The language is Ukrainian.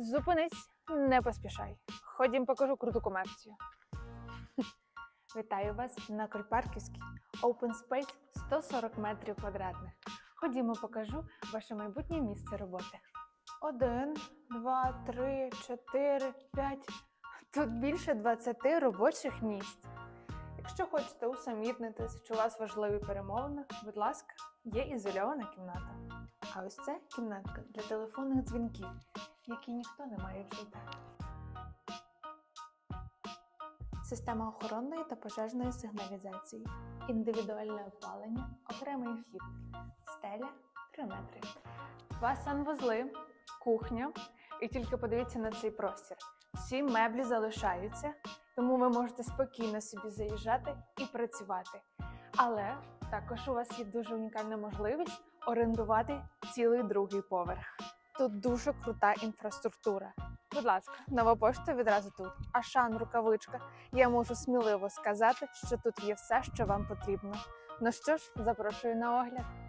Зупинись, не поспішай. Ходім, покажу круту комерцію. Вітаю вас на Кольпарківській Open Space 140 метрів квадратних. Ходімо, покажу ваше майбутнє місце роботи. Один, два, три, чотири, п'ять. Тут більше 20 робочих місць. Якщо хочете усамітнитись, чи у вас важливі перемовини, будь ласка, є ізольована кімната. А ось це кімнатка для телефонних дзвінків, які ніхто не має чути. Система охоронної та пожежної сигналізації, індивідуальне опалення, окремий вхід, стеля 3 метри. Два санвузли, кухня. І тільки подивіться на цей простір. Всі меблі залишаються, тому ви можете спокійно собі заїжджати і працювати. Але також у вас є дуже унікальна можливість орендувати цілий другий поверх. Тут дуже крута інфраструктура. Будь ласка, нова пошта відразу тут. Ашан, рукавичка. Я можу сміливо сказати, що тут є все, що вам потрібно. Ну що ж, запрошую на огляд.